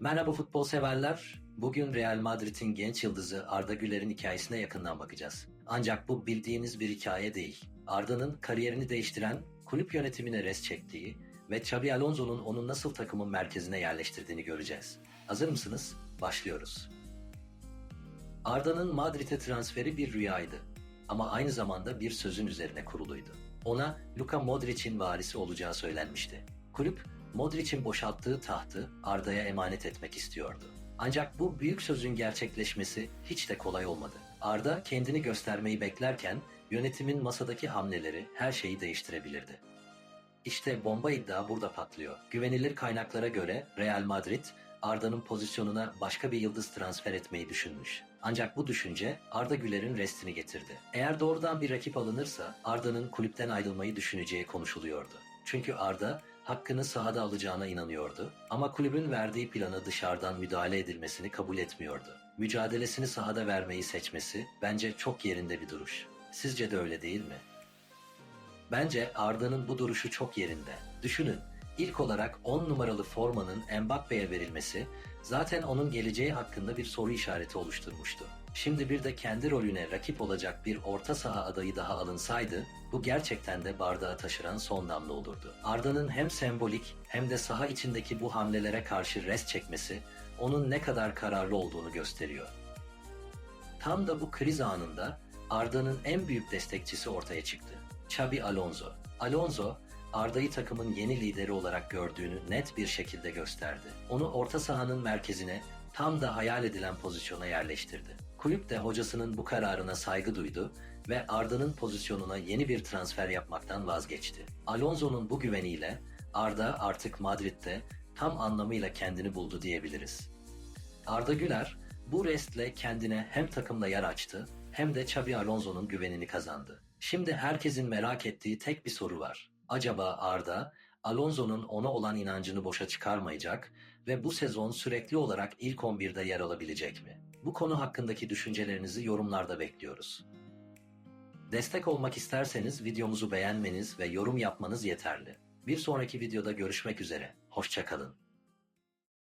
Merhaba futbol severler. Bugün Real Madrid'in genç yıldızı Arda Güler'in hikayesine yakından bakacağız. Ancak bu bildiğiniz bir hikaye değil. Arda'nın kariyerini değiştiren, kulüp yönetimine res çektiği ve Xabi Alonso'nun onu nasıl takımın merkezine yerleştirdiğini göreceğiz. Hazır mısınız? Başlıyoruz. Arda'nın Madrid'e transferi bir rüyaydı. Ama aynı zamanda bir sözün üzerine kuruluydu. Ona Luka Modric'in varisi olacağı söylenmişti. Kulüp, Modric'in boşalttığı tahtı Arda'ya emanet etmek istiyordu. Ancak bu büyük sözün gerçekleşmesi hiç de kolay olmadı. Arda kendini göstermeyi beklerken yönetimin masadaki hamleleri her şeyi değiştirebilirdi. İşte bomba iddia burada patlıyor. Güvenilir kaynaklara göre Real Madrid Arda'nın pozisyonuna başka bir yıldız transfer etmeyi düşünmüş. Ancak bu düşünce Arda Güler'in restini getirdi. Eğer doğrudan bir rakip alınırsa Arda'nın kulüpten ayrılmayı düşüneceği konuşuluyordu. Çünkü Arda hakkını sahada alacağına inanıyordu ama kulübün verdiği plana dışarıdan müdahale edilmesini kabul etmiyordu. Mücadelesini sahada vermeyi seçmesi bence çok yerinde bir duruş. Sizce de öyle değil mi? Bence Arda'nın bu duruşu çok yerinde. Düşünün, ilk olarak 10 numaralı formanın Mbappe'ye verilmesi zaten onun geleceği hakkında bir soru işareti oluşturmuştu. Şimdi bir de kendi rolüne rakip olacak bir orta saha adayı daha alınsaydı, bu gerçekten de bardağı taşıran son damla olurdu. Arda'nın hem sembolik hem de saha içindeki bu hamlelere karşı res çekmesi onun ne kadar kararlı olduğunu gösteriyor. Tam da bu kriz anında Arda'nın en büyük destekçisi ortaya çıktı. Xabi Alonso. Alonso, Arda'yı takımın yeni lideri olarak gördüğünü net bir şekilde gösterdi. Onu orta sahanın merkezine tam da hayal edilen pozisyona yerleştirdi. Kulüp de hocasının bu kararına saygı duydu ve Arda'nın pozisyonuna yeni bir transfer yapmaktan vazgeçti. Alonso'nun bu güveniyle Arda artık Madrid'de tam anlamıyla kendini buldu diyebiliriz. Arda Güler bu restle kendine hem takımla yer açtı hem de Xabi Alonso'nun güvenini kazandı. Şimdi herkesin merak ettiği tek bir soru var. Acaba Arda, Alonso'nun ona olan inancını boşa çıkarmayacak ve bu sezon sürekli olarak ilk 11'de yer alabilecek mi? Bu konu hakkındaki düşüncelerinizi yorumlarda bekliyoruz. Destek olmak isterseniz videomuzu beğenmeniz ve yorum yapmanız yeterli. Bir sonraki videoda görüşmek üzere. Hoşçakalın.